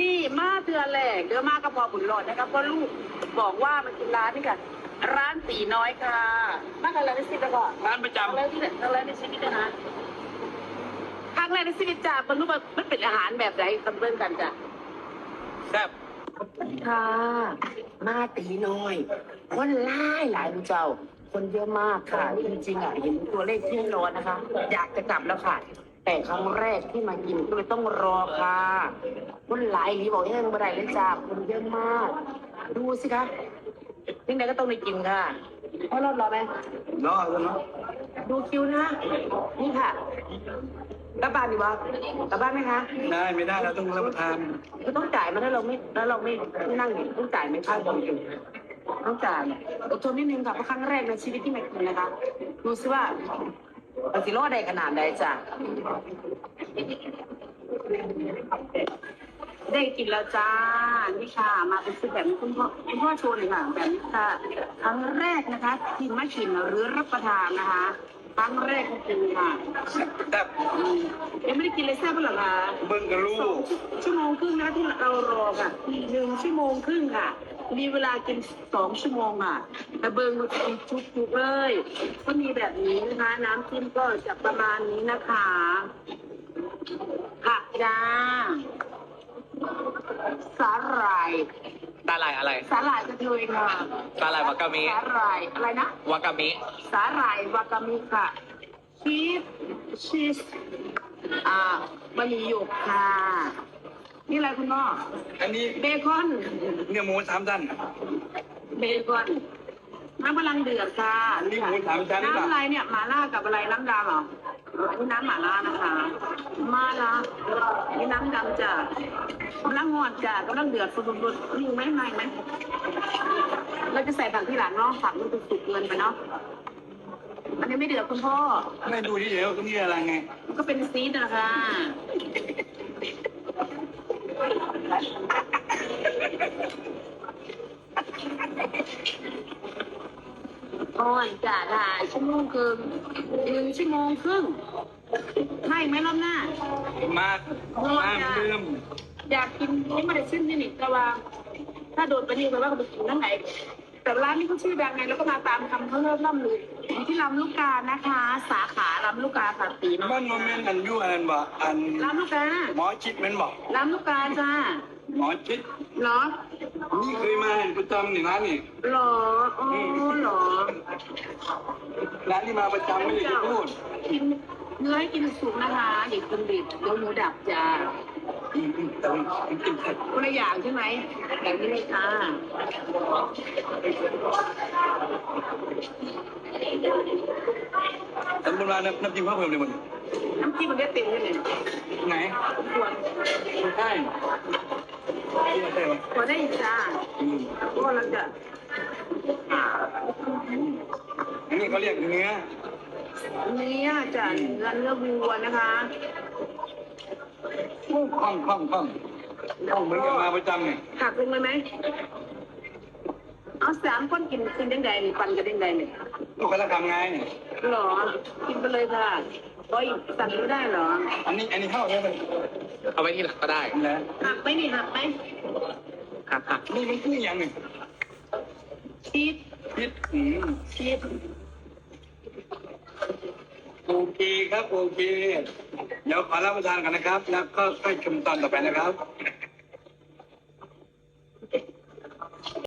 นี่มาเตือนแหลกเดี๋ยวมากับพอบุญหลอดนะครับเพราะลูกบอกว่ามันคือร้านนี่ค่ะร้านตีน้อยค่ะมากันแล้วในชีวิตก่อนร้านประจำครั้งแรกที่ไหนครั้งแรกในชีวิตนะครั้งแรกในชีวิตจ้ามันรู้ว่ามันเป็นอาหารแบบไหนกันเบิ่งกันจ้ะแซ่บค่ะ มาตีน้อยคนหลายหลายคุณเจ้า คนเยอะมากค่ะ จริงๆอะเห็นตัวเลขที่ร้อนนะคะ อยากจะกลับแล้วค่ะ แต่ครั้งแรกที่มากินก็เลยต้องรอค่ะคนหลายหลีบอกยังไม่ได้เลยจ้าคนเยอะมาก ดูสิคะยังไงก็ต้องได้กินค่ะเพราะรอดรอไหมรอดแล้วเนาะดูคิวนะ นี่ค่ะกลับบ้านดีวะกลับบ้านไหมคะได้ไม่ได้เราต้องรับประทานก็ต้องจ่ายมาถ้าเราไม่ถ้าเราไม่ไม่นั่งอยู่ต้องจ่ายไหมค่าบริการต้องจ่ายอดทนนิดนึงค่ะเพราะครั้งแรกในชีวิตที่มากินนะคะดูซิว่า มันสิรอดได้ขนาดใดจ้ะได้กินแล้วจ้า นี่ค่ะ มาเป็นซื้อแบบนี้คุณพ่อคุณพ่อโชว์หน่อยค่ะแบบนี้ค่ะครั้งแรกนะคะที่มากินหรือรับประทานนะคะครั้งแรกก็คือค่ะแซ่บอืมยังไม่ได้กินเลยแซ่บหรอคะเบิ้งกับลูสองกชั่วโมงครึ่งนะที่เรารอค่ะหนึ่งชั่วโมงครึ่งค่ะ มีเวลากินสองชั่วโมงอะแต่เบิงมันจะเป็นชุกๆเลยก็มีแบบนี้นะคะ น้ำจิ้มก็จะประมาณนี้นะคะผักจ้าสาหร่ายตาลายอะไร สาหร่ายกระเทยค่ะสาหร่ายวากามิ สาหร่ายอะไรนะ วากามิ สาหร่ายวากามิค่ะชีสชีสอ่าบะหมี่หยกค่ะ นี่อะไรคุณพ่อ อันนี้เบคอน เนื้อหมูสามชั้นเบคอน น้ำกำลังเดือดค่ะนี่หมูสามชั้นหรือเปล่าน้ำอะไรเนี่ยหมาล่ากับอะไรน้ำดำเหรออันนี้น้ำหมาล่านะคะมาละนี่น้ำดำจ้ะกำลังงอดจ้ะกำลังเดือดฟุดๆๆมีไหมไม่ไหมเราจะใส่ผักที่หลังเนาะผักมันสุกเกินไปเนาะอันนี้ไม่เดือดคุณพ่อ ไม่ดูที่เดียวตรงนี้อะไรไง ก็เป็นซีดนะคะ อ่อนจ่าถ่ายชั่วโมงครึ่งหนึ่งชั่วโมงครึ่งให้ไหมรอบหน้า มามาเหมือนเดิมอยากกินนี่มาได้ชิ้นนี่นี่แต่ว่า ถ้าโดนไปนี่แปลว่าเขาไปกินนั่นไหน แต่ร้านนี้เขาชื่อดังไงแล้วก็มาตามคำเขาเริ่มล่ำลืออยู่ที่ลำลูกกานะคะ สาขาลำลูกกาค่ะตีเนาะบ้านโมเมนต์อันอยูอันนั้นบ่อันลำลูกกาหมอชิดแมันบอกลำลูกกาจ้าหมอชิดเหรอนี่เคยมาเห็นประจำนี่ร้านนี่เหรออ๋อเหรอร้านที่มาประจำไม่ได้จะพูดกินเนื้อให้กินสุกนะคะอย่ากินดิบเดี๋ยวหมูดับจ้า อืมอืมแต่มันกินเสร็จคนละอย่างใช่ไหมแบบนี้เลยค่ะสมมติว่าน้ำน้ำจิ้มข้าวเพิ่มเลยมันน้ำจิ้มมันได้เต็มเลยเนี่ยไหนควรไม่ใช่ที่มาใช่ไหมควรได้อีกจ้าอืมก็เราจะอันนี้เขาเรียกเนื้อเนื้อจะเนื้อเนื้อวัวนะคะ คล่องคล่องคล่องคล่องเหมือนกับมาประจำเนี่ยหักลงเลยไหมเอาสามคนกินกินยังไงนี่ปันกันยังไงเนี่ยลูกค้าทำไงหรอ กินไปเลยค่ะโอ้ยสั่งไม่ได้เหรอ อันนี้อันนี้เข้าได้ไหมเอาไว้ที่หลังก็ได้นะหักไหมนี่หักไหมหักหักนี่มันคืออย่างหนึ่งชีสพิษอืมชีสโอเคครับโอเค เดี๋ยวขอรับประทานกันนะครับ แล้วก็ค่อยชมตอนต่อไปนะครับ